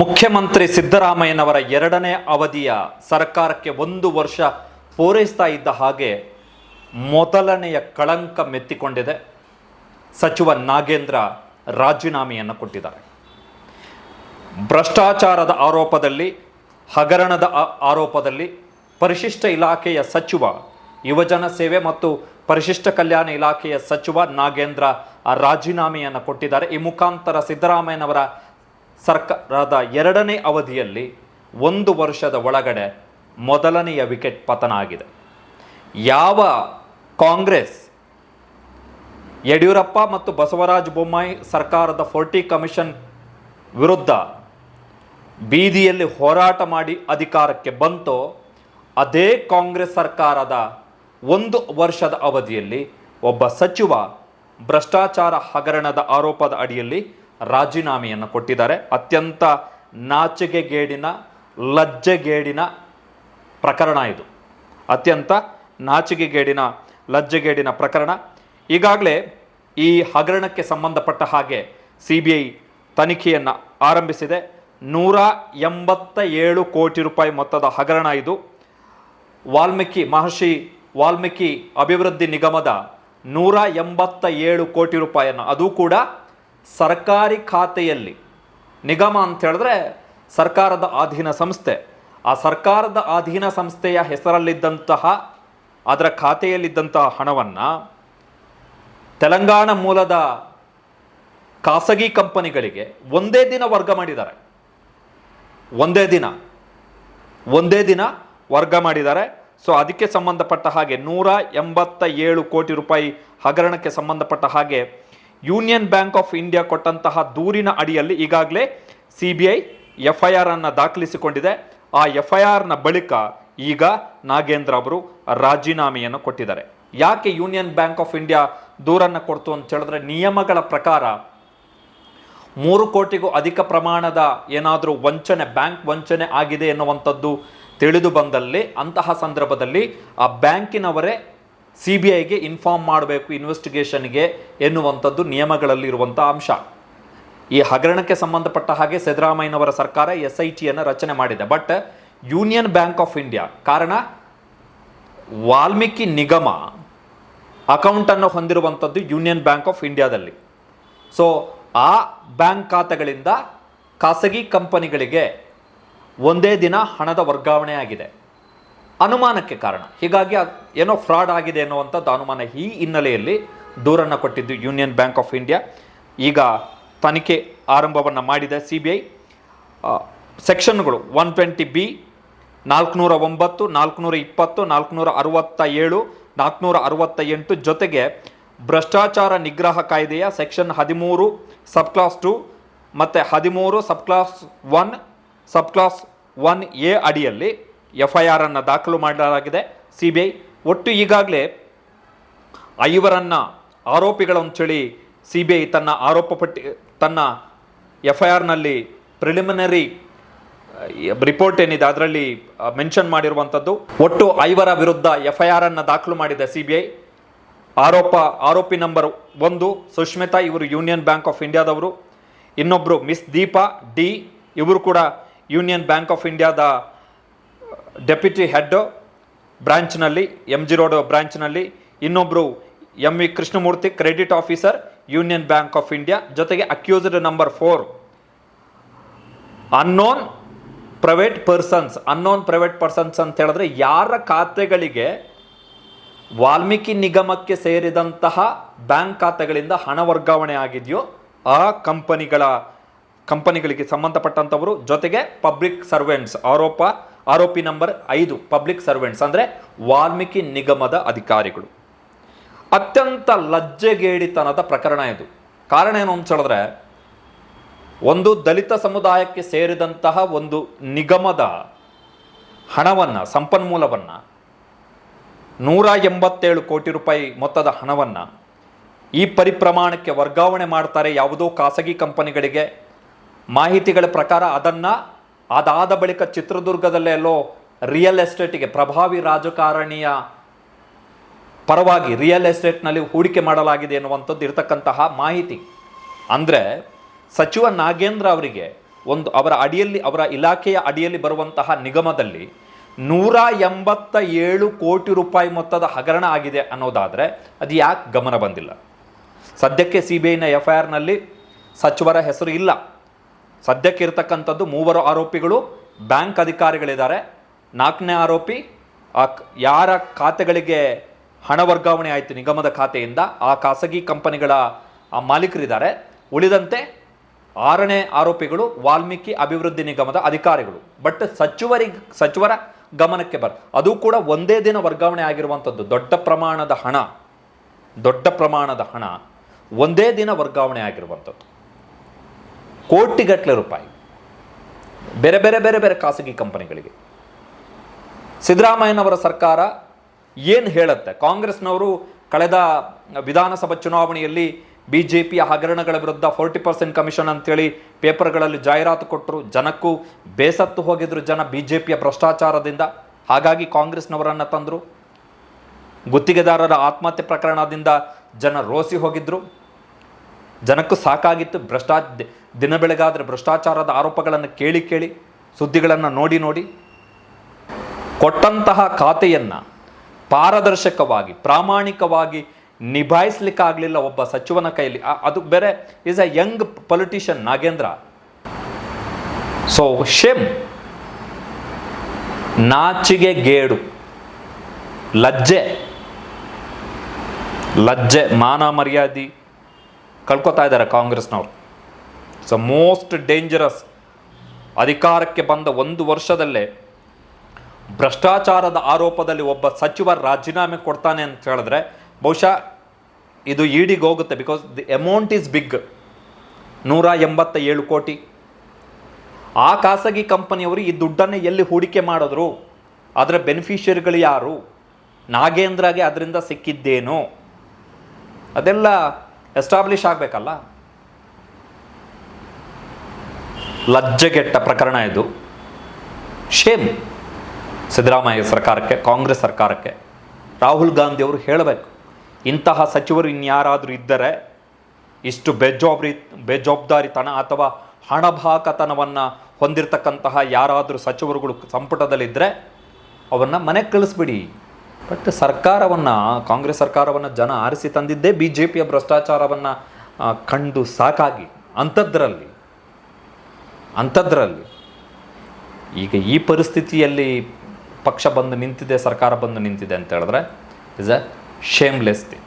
ಮುಖ್ಯಮಂತ್ರಿ ಸಿದ್ದರಾಮಯ್ಯನವರ ಎರಡನೇ ಅವಧಿಯ ಸರ್ಕಾರಕ್ಕೆ ಒಂದು ವರ್ಷ ಪೂರೈಸ್ತಾ ಇದ್ದ ಹಾಗೆ ಮೊದಲನೆಯ ಕಳಂಕ ಮೆತ್ತಿಕೊಂಡಿದೆ. ಸಚಿವ ನಾಗೇಂದ್ರ ರಾಜೀನಾಮೆಯನ್ನು ಕೊಟ್ಟಿದ್ದಾರೆ. ಭ್ರಷ್ಟಾಚಾರದ ಆರೋಪದಲ್ಲಿ, ಹಗರಣದ ಆರೋಪದಲ್ಲಿ ಪರಿಶಿಷ್ಟ ಇಲಾಖೆಯ ಸಚಿವ, ಯುವಜನ ಸೇವೆ ಮತ್ತು ಪರಿಶಿಷ್ಟ ಕಲ್ಯಾಣ ಇಲಾಖೆಯ ಸಚಿವ ನಾಗೇಂದ್ರ ರಾಜೀನಾಮೆಯನ್ನು ಕೊಟ್ಟಿದ್ದಾರೆ. ಈ ಮುಖಾಂತರ ಸಿದ್ದರಾಮಯ್ಯನವರ ಸರ್ಕಾರದ ಎರಡನೇ ಅವಧಿಯಲ್ಲಿ ಒಂದು ವರ್ಷದ ಒಳಗಡೆ ಮೊದಲನೆಯ ವಿಕೆಟ್ ಪತನ ಆಗಿದೆ ಯಾವ ಕಾಂಗ್ರೆಸ್, ಯಡಿಯೂರಪ್ಪ ಮತ್ತು ಬಸವರಾಜ ಬೊಮ್ಮಾಯಿ ಸರ್ಕಾರದ ಫೋರ್ಟಿ ಕಮಿಷನ್ ವಿರುದ್ಧ ಬೀದಿಯಲ್ಲಿ ಹೋರಾಟ ಮಾಡಿ ಅಧಿಕಾರಕ್ಕೆ ಬಂತೋ, ಅದೇ ಕಾಂಗ್ರೆಸ್ ಸರ್ಕಾರದ ಒಂದು ವರ್ಷದ ಅವಧಿಯಲ್ಲಿ ಒಬ್ಬ ಸಚಿವ ಭ್ರಷ್ಟಾಚಾರ ಹಗರಣದ ಆರೋಪದ ಅಡಿಯಲ್ಲಿ ರಾಜೀನಾಮೆಯನ್ನು ಕೊಟ್ಟಿದ್ದಾರೆ. ಅತ್ಯಂತ ನಾಚಿಕೆಗೇಡಿನ, ಲಜ್ಜೆಗೇಡಿನ ಪ್ರಕರಣ ಇದು. ಅತ್ಯಂತ ನಾಚಿಕೆಗೇಡಿನ, ಲಜ್ಜೆಗೇಡಿನ ಪ್ರಕರಣ. ಈಗಾಗಲೇ ಈ ಹಗರಣಕ್ಕೆ ಸಂಬಂಧಪಟ್ಟ ಹಾಗೆ ಸಿ ಬಿ ಐ ತನಿಖೆಯನ್ನು ಆರಂಭಿಸಿದೆ. ನೂರ ಎಂಬತ್ತ ಏಳು ಕೋಟಿ ರೂಪಾಯಿ ಮೊತ್ತದ ಹಗರಣ ಇದು. ವಾಲ್ಮೀಕಿ ಮಹರ್ಷಿ, ವಾಲ್ಮೀಕಿ ಅಭಿವೃದ್ಧಿ ನಿಗಮದ ನೂರ ಎಂಬತ್ತ ಏಳು ಕೋಟಿ ರೂಪಾಯಿಯನ್ನು. ಅದು ಕೂಡ ಸರ್ಕಾರಿ ಖಾತೆಯಲ್ಲಿ ನಿಗಮ ಅಂತ ಹೇಳಿದ್ರೆ ಸರ್ಕಾರದ ಅಧೀನ ಸಂಸ್ಥೆ. ಆ ಸರ್ಕಾರದ ಅಧೀನ ಸಂಸ್ಥೆಯ ಹೆಸರಲ್ಲಿದ್ದಂತಹ, ಅದರ ಖಾತೆಯಲ್ಲಿದ್ದಂತಹ ಹಣವನ್ನು ತೆಲಂಗಾಣ ಮೂಲದ ಖಾಸಗಿ ಕಂಪನಿಗಳಿಗೆ ಒಂದೇ ದಿನ ವರ್ಗ ಮಾಡಿದ್ದಾರೆ. ಒಂದೇ ದಿನ. ಒಂದೇ ದಿನ ವರ್ಗ ಮಾಡಿದ್ದಾರೆ. ಸೊ, ಅದಕ್ಕೆ ಸಂಬಂಧಪಟ್ಟ ಹಾಗೆ ನೂರ ಎಂಬತ್ತ ಏಳು ಕೋಟಿ ರೂಪಾಯಿ ಹಗರಣಕ್ಕೆ ಸಂಬಂಧಪಟ್ಟ ಹಾಗೆ ಯೂನಿಯನ್ ಬ್ಯಾಂಕ್ ಆಫ್ ಇಂಡಿಯಾ ಕೊಟ್ಟಂತಹ ದೂರಿನ ಅಡಿಯಲ್ಲಿ ಈಗಾಗಲೇ C B I F I R ಅನ್ನು ದಾಖಲಿಸಿಕೊಂಡಿದೆ. ಆ ಎಫ್ ಐ ಆರ್ನ ಬಳಿಕ ಈಗ ನಾಗೇಂದ್ರ ಅವರು ರಾಜೀನಾಮೆಯನ್ನು ಕೊಟ್ಟಿದ್ದಾರೆ. ಯಾಕೆ ಯೂನಿಯನ್ ಬ್ಯಾಂಕ್ ಆಫ್ ಇಂಡಿಯಾ ದೂರನ್ನು ಕೊಡ್ತು ಅಂತ ಹೇಳಿದ್ರೆ ನಿಯಮಗಳ ಪ್ರಕಾರ ಮೂರು ಕೋಟಿಗೂ ಅಧಿಕ ಪ್ರಮಾಣದ ಏನಾದರೂ ವಂಚನೆ, ಬ್ಯಾಂಕ್ ವಂಚನೆ ಆಗಿದೆ ಎನ್ನುವಂಥದ್ದು ತಿಳಿದು ಬಂದಲ್ಲಿ ಅಂತಹ ಸಂದರ್ಭದಲ್ಲಿ ಆ ಬ್ಯಾಂಕಿನವರೇ ಸಿ ಬಿ ಐಗೆ ಇನ್ಫಾರ್ಮ್ ಮಾಡಬೇಕು, ಇನ್ವೆಸ್ಟಿಗೇಷನ್ಗೆ ಎನ್ನುವಂಥದ್ದು ನಿಯಮಗಳಲ್ಲಿರುವಂಥ ಅಂಶ. ಈ ಹಗರಣಕ್ಕೆ ಸಂಬಂಧಪಟ್ಟ ಹಾಗೆ ಸಿದ್ದರಾಮಯ್ಯನವರ ಸರ್ಕಾರ ಎಸ್ ಐ ಟಿಯನ್ನು ರಚನೆ ಮಾಡಿದೆ. But Union Bank of India, ಕಾರಣ ವಾಲ್ಮೀಕಿ ನಿಗಮ ಅಕೌಂಟನ್ನು ಹೊಂದಿರುವಂಥದ್ದು ಯೂನಿಯನ್ ಬ್ಯಾಂಕ್ ಆಫ್ ಇಂಡಿಯಾದಲ್ಲಿ. ಸೊ, ಆ ಬ್ಯಾಂಕ್ ಖಾತೆಗಳಿಂದ ಖಾಸಗಿ ಕಂಪನಿಗಳಿಗೆ ಒಂದೇ ದಿನ ಹಣದ ವರ್ಗಾವಣೆ ಆಗಿದೆ ಅನುಮಾನಕ್ಕೆ ಕಾರಣ. ಹೀಗಾಗಿ ಏನೋ ಫ್ರಾಡ್ ಆಗಿದೆ ಅನ್ನುವಂಥದ್ದು ಅನುಮಾನ ಈ ಹಿನ್ನೆಲೆಯಲ್ಲಿ ದೂರನ್ನು ಕೊಟ್ಟಿದ್ದು ಯೂನಿಯನ್ ಬ್ಯಾಂಕ್ ಆಫ್ ಇಂಡಿಯಾ. ಈಗ ತನಿಖೆ ಆರಂಭವನ್ನು ಮಾಡಿದೆ ಸಿ ಬಿ ಐ ಸೆಕ್ಷನ್ಗಳು ಒನ್ ಟ್ವೆಂಟಿ ಬಿ ನಾಲ್ಕುನೂರ ಒಂಬತ್ತು ನಾಲ್ಕುನೂರ ಇಪ್ಪತ್ತು ನಾಲ್ಕುನೂರ ಅರವತ್ತ ಏಳು ನಾಲ್ಕುನೂರ ಅರವತ್ತ ಎಂಟು ಜೊತೆಗೆ ಭ್ರಷ್ಟಾಚಾರ ನಿಗ್ರಹ ಕಾಯ್ದೆಯ ಸೆಕ್ಷನ್ ಹದಿಮೂರು ಸಬ್ ಕ್ಲಾಸ್ ಟು ಮತ್ತು ಹದಿಮೂರು sub clause one sub clause one A ಅಡಿಯಲ್ಲಿ ಎಫ್ ಆರನ್ನು ದಾಖಲು ಮಾಡಲಾಗಿದೆ. ಸಿ ಒಟ್ಟು ಈಗಾಗಲೇ ಐವರನ್ನು ಆರೋಪಿಗಳಂಚಳಿ ಸಿ ಬಿ ತನ್ನ ಆರೋಪ ಪಟ್ಟಿ, ತನ್ನ ಎಫ್ ಐ ಆರ್ನಲ್ಲಿ ಪ್ರಿಲಿಮಿನರಿ ರಿಪೋರ್ಟ್ ಏನಿದೆ ಅದರಲ್ಲಿ ಮೆನ್ಷನ್ ಮಾಡಿರುವಂಥದ್ದು ಒಟ್ಟು ಐವರ ವಿರುದ್ಧ ಎಫ್ ಐ ಆರ್ ಅನ್ನು ದಾಖಲು ಮಾಡಿದೆ ಸಿ ಬಿ ಐ ಆರೋಪ, ಆರೋಪಿ ನಂಬರ್ ಒಂದು ಸುಷ್ಮಿತಾ ಇವರು ಯೂನಿಯನ್ ಬ್ಯಾಂಕ್ ಆಫ್ ಇಂಡಿಯಾದವರು. ಇನ್ನೊಬ್ಬರು ಮಿಸ್ ದೀಪಾ, ಡಿ, ಇವರು ಕೂಡ ಯೂನಿಯನ್ ಬ್ಯಾಂಕ್ ಆಫ್ ಇಂಡಿಯಾದ ಡೆಪ್ಯೂಟಿ ಹೆಡ್ ಬ್ರಾಂಚ್ನಲ್ಲಿ ಎಂ ಜಿ ರೋಡ್ ಬ್ರಾಂಚ್ನಲ್ಲಿ ಇನ್ನೊಬ್ಬರು M V Krishnamurthy credit officer Union Bank of India ಜೊತೆಗೆ accused number four unknown private persons unknown private persons ಅಂತ ಹೇಳಿದ್ರೆ ಯಾರ ಖಾತೆಗಳಿಗೆ ವಾಲ್ಮೀಕಿ ನಿಗಮಕ್ಕೆ ಸೇರಿದಂತಹ ಬ್ಯಾಂಕ್ ಖಾತೆಗಳಿಂದ ಹಣ ವರ್ಗಾವಣೆ ಆಗಿದೆಯೋ, ಆ ಕಂಪನಿಗಳ, ಕಂಪನಿಗಳಿಗೆ ಸಂಬಂಧಪಟ್ಟಂಥವರು, ಜೊತೆಗೆ ಪಬ್ಲಿಕ್ ಸರ್ವೆಂಟ್ಸ್ ಆರೋಪ ಆರೋಪಿ ನಂಬರ್ ಐದು, ಪಬ್ಲಿಕ್ ಸರ್ವೆಂಟ್ಸ್ ಅಂದರೆ ವಾಲ್ಮೀಕಿ ನಿಗಮದ ಅಧಿಕಾರಿಗಳು. ಅತ್ಯಂತ ಲಜ್ಜೆಗೇಡಿತನದ ಪ್ರಕರಣ ಇದು. ಕಾರಣ ಏನು ಅಂತ ಹೇಳಿದ್ರೆ, ಒಂದು ದಲಿತ ಸಮುದಾಯಕ್ಕೆ ಸೇರಿದಂತಹ ಒಂದು ನಿಗಮದ ಹಣವನ್ನು, ಸಂಪನ್ಮೂಲವನ್ನು, ನೂರ ಎಂಬತ್ತೇಳು ಕೋಟಿ ರೂಪಾಯಿ ಮೊತ್ತದ ಹಣವನ್ನು ಈ ಪರಿಪ್ರಮಾಣಕ್ಕೆ ವರ್ಗಾವಣೆ ಮಾಡ್ತಾರೆ ಯಾವುದೋ ಖಾಸಗಿ ಕಂಪನಿಗಳಿಗೆ. ಮಾಹಿತಿಗಳ ಪ್ರಕಾರ ಅದನ್ನು ಅದಾದ ಬಳಿಕ ಚಿತ್ರದುರ್ಗದಲ್ಲೆಲ್ಲೋ ರಿಯಲ್ ಎಸ್ಟೇಟಿಗೆ ಪ್ರಭಾವಿ ರಾಜಕಾರಣಿಯ ಪರವಾಗಿ ರಿಯಲ್ ಎಸ್ಟೇಟ್ನಲ್ಲಿ ಹೂಡಿಕೆ ಮಾಡಲಾಗಿದೆ ಎನ್ನುವಂಥದ್ದು ಇರತಕ್ಕಂತಹ ಮಾಹಿತಿ. ಅಂದರೆ ಸಚಿವ ನಾಗೇಂದ್ರ ಅವರಿಗೆ ಒಂದು ಅವರ ಅಡಿಯಲ್ಲಿ, ಅವರ ಇಲಾಖೆಯ ಅಡಿಯಲ್ಲಿ ಬರುವಂತಹ ನಿಗಮದಲ್ಲಿ ನೂರ ಎಂಬತ್ತ ಏಳು ಕೋಟಿ ರೂಪಾಯಿ ಮೊತ್ತದ ಹಗರಣ ಆಗಿದೆ ಅನ್ನೋದಾದರೆ ಅದು ಯಾಕೆ ಗಮನ ಬಂದಿಲ್ಲ? ಸದ್ಯಕ್ಕೆ ಸಿ ಬಿ ಐನ ಎಫ್ ಐ ಆರ್ನಲ್ಲಿ ಸಚಿವರ ಹೆಸರು ಇಲ್ಲ. ಸದ್ಯಕ್ಕೆ ಇರತಕ್ಕಂಥದ್ದು ಮೂವರು ಆರೋಪಿಗಳು. ಬ್ಯಾಂಕ್ ಅಧಿಕಾರಿಗಳಿದ್ದಾರೆ. ನಾಲ್ಕನೇ ಆರೋಪಿ ಯಾರ ಖಾತೆಗಳಿಗೆ ಹಣ ವರ್ಗಾವಣೆ ಆಯಿತು ನಿಗಮದ ಖಾತೆಯಿಂದ, ಆ ಖಾಸಗಿ ಕಂಪನಿಗಳ, ಆ ಮಾಲೀಕರಿದ್ದಾರೆ. ಉಳಿದಂತೆ ಆರನೇ ಆರೋಪಿಗಳು ವಾಲ್ಮೀಕಿ ಅಭಿವೃದ್ಧಿ ನಿಗಮದ ಅಧಿಕಾರಿಗಳು. ಬಟ್ ಸಚಿವರಿಗೆ ಸಚಿವರ ಗಮನಕ್ಕೆ ಬರ್, ಅದು ಕೂಡ ಒಂದೇ ದಿನ ವರ್ಗಾವಣೆ ಆಗಿರುವಂಥದ್ದು. ದೊಡ್ಡ ಪ್ರಮಾಣದ ಹಣ, ದೊಡ್ಡ ಪ್ರಮಾಣದ ಹಣ ಒಂದೇ ದಿನ ವರ್ಗಾವಣೆ ಆಗಿರುವಂಥದ್ದು. ಕೋಟಿಗಟ್ಟಲೆ ರೂಪಾಯಿ. ಬೇರೆ ಬೇರೆ ಬೇರೆ ಬೇರೆ ಖಾಸಗಿ ಕಂಪನಿಗಳಿಗೆ. ಸಿದ್ದರಾಮಯ್ಯನವರ ಸರ್ಕಾರ ಏನು ಹೇಳುತ್ತೆ? ಕಾಂಗ್ರೆಸ್ನವರು ಕಳೆದ ವಿಧಾನಸಭಾ ಚುನಾವಣೆಯಲ್ಲಿ ಬಿ ಜೆ ಪಿಯ ಹಗರಣಗಳ ವಿರುದ್ಧ ಫೋರ್ಟಿ ಪರ್ಸೆಂಟ್ ಕಮಿಷನ್ ಅಂತೇಳಿ ಪೇಪರ್ಗಳಲ್ಲಿ ಜಾಹೀರಾತು ಕೊಟ್ಟರು. ಜನಕ್ಕೂ ಬೇಸತ್ತು ಹೋಗಿದ್ರು ಜನ ಬಿ ಜೆ ಪಿಯ ಭ್ರಷ್ಟಾಚಾರದಿಂದ. ಹಾಗಾಗಿ ಕಾಂಗ್ರೆಸ್ನವರನ್ನು ತಂದರು. ಗುತ್ತಿಗೆದಾರರ ಆತ್ಮಹತ್ಯೆ ಪ್ರಕರಣದಿಂದ ಜನ ರೋಸಿ ಹೋಗಿದ್ರು. ಜನಕ್ಕೂ ಸಾಕಾಗಿತ್ತು. ಭ್ರಷ್ಟಾ ದಿನ ಬೆಳಗಾದರೆ ಭ್ರಷ್ಟಾಚಾರದ ಆರೋಪಗಳನ್ನು ಕೇಳಿ ಕೇಳಿ, ಸುದ್ದಿಗಳನ್ನು ನೋಡಿ ನೋಡಿ. ಕೊಟ್ಟಂತಹ ಖಾತೆಯನ್ನು ಪಾರದರ್ಶಕವಾಗಿ, ಪ್ರಾಮಾಣಿಕವಾಗಿ ನಿಭಾಯಿಸ್ಲಿಕ್ಕಾಗಲಿಲ್ಲ ಒಬ್ಬ ಸಚಿವನ ಕೈಯಲ್ಲಿ. ಅದು ಬೇರೆ is a young politician Nagendra. So shame ನಾಚಿಗೆ ಗೇಡು. ಲಜ್ಜೆ. ಲಜ್ಜೆ, ಮಾನ ಮರ್ಯಾದೆ. ಕಳ್ಕೊತಾ ಇದ್ದಾರೆ ಕಾಂಗ್ರೆಸ್ನವರು. ಸ ಮೋಸ್ಟ್ ಡೇಂಜರಸ್ ಅಧಿಕಾರಕ್ಕೆ ಬಂದ ಒಂದು ವರ್ಷದಲ್ಲೇ ಭ್ರಷ್ಟಾಚಾರದ ಆರೋಪದಲ್ಲಿ ಒಬ್ಬ ಸಚಿವ ರಾಜೀನಾಮೆ ಕೊಡ್ತಾನೆ ಅಂತ ಹೇಳಿದ್ರೆ ಬಹುಶಃ ಇದು ಈಡಿಗೆ ಹೋಗುತ್ತೆ because the amount is big ನೂರ ಎಂಬತ್ತ ಏಳು ಕೋಟಿ. ಆ ಖಾಸಗಿ ಕಂಪನಿಯವರು ಈ ದುಡ್ಡನ್ನು ಎಲ್ಲಿ ಹೂಡಿಕೆ ಮಾಡಿದ್ರು? ಅದರ ಬೆನಿಫಿಷಿಯರಿಗಳು ಯಾರು? ನಾಗೇಂದ್ರಗೆ ಅದರಿಂದ ಸಿಕ್ಕಿದ್ದೇನು? ಅದೆಲ್ಲ ಎಸ್ಟಾಬ್ಲಿಷ್ ಆಗಬೇಕಲ್ಲ? ಲಜ್ಜೆಗೆಟ್ಟ ಪ್ರಕರಣ ಇದು. ಶೇಮ್ ಸಿದ್ದರಾಮಯ್ಯ ಸರ್ಕಾರಕ್ಕೆ, ಕಾಂಗ್ರೆಸ್ ಸರ್ಕಾರಕ್ಕೆ. ರಾಹುಲ್ ಗಾಂಧಿ ಅವರು ಹೇಳಬೇಕು. ಇಂತಹ ಸಚಿವರು ಇನ್ಯಾರಾದರೂ ಇದ್ದರೆ ಇಷ್ಟು ಬೇಜವಾಬ್ರಿ ಬೇಜವಾಬ್ದಾರಿತನ ಅಥವಾ ಹಣಭಾಕತನವನ್ನು ಹೊಂದಿರತಕ್ಕಂತಹ ಯಾರಾದರೂ ಸಚಿವರುಗಳು ಸಂಪುಟದಲ್ಲಿದ್ದರೆ ಅವನ್ನು ಮನೆಗೆ ಕಳಿಸ್ಬಿಡಿ. ಬಟ್ ಸರ್ಕಾರವನ್ನು, ಕಾಂಗ್ರೆಸ್ ಸರ್ಕಾರವನ್ನು ಜನ ಆರಿಸಿ ತಂದಿದ್ದೇ ಬಿ ಜೆ ಪಿಯ ಭ್ರಷ್ಟಾಚಾರವನ್ನು ಕಂಡು ಸಾಕಾಗಿ ಅಂಥದ್ರಲ್ಲಿ ಅಂಥದ್ರಲ್ಲಿ ಈಗ ಈ ಪರಿಸ್ಥಿತಿಯಲ್ಲಿ ಪಕ್ಷ ಬಂದು ನಿಂತಿದೆ, ಸರ್ಕಾರ ಬಂದು ನಿಂತಿದೆ ಅಂತ ಹೇಳಿದ್ರೆ ಇಸ್ ಅ ಶೇಮ್ಲೆಸ್ ಥಿಂಗ್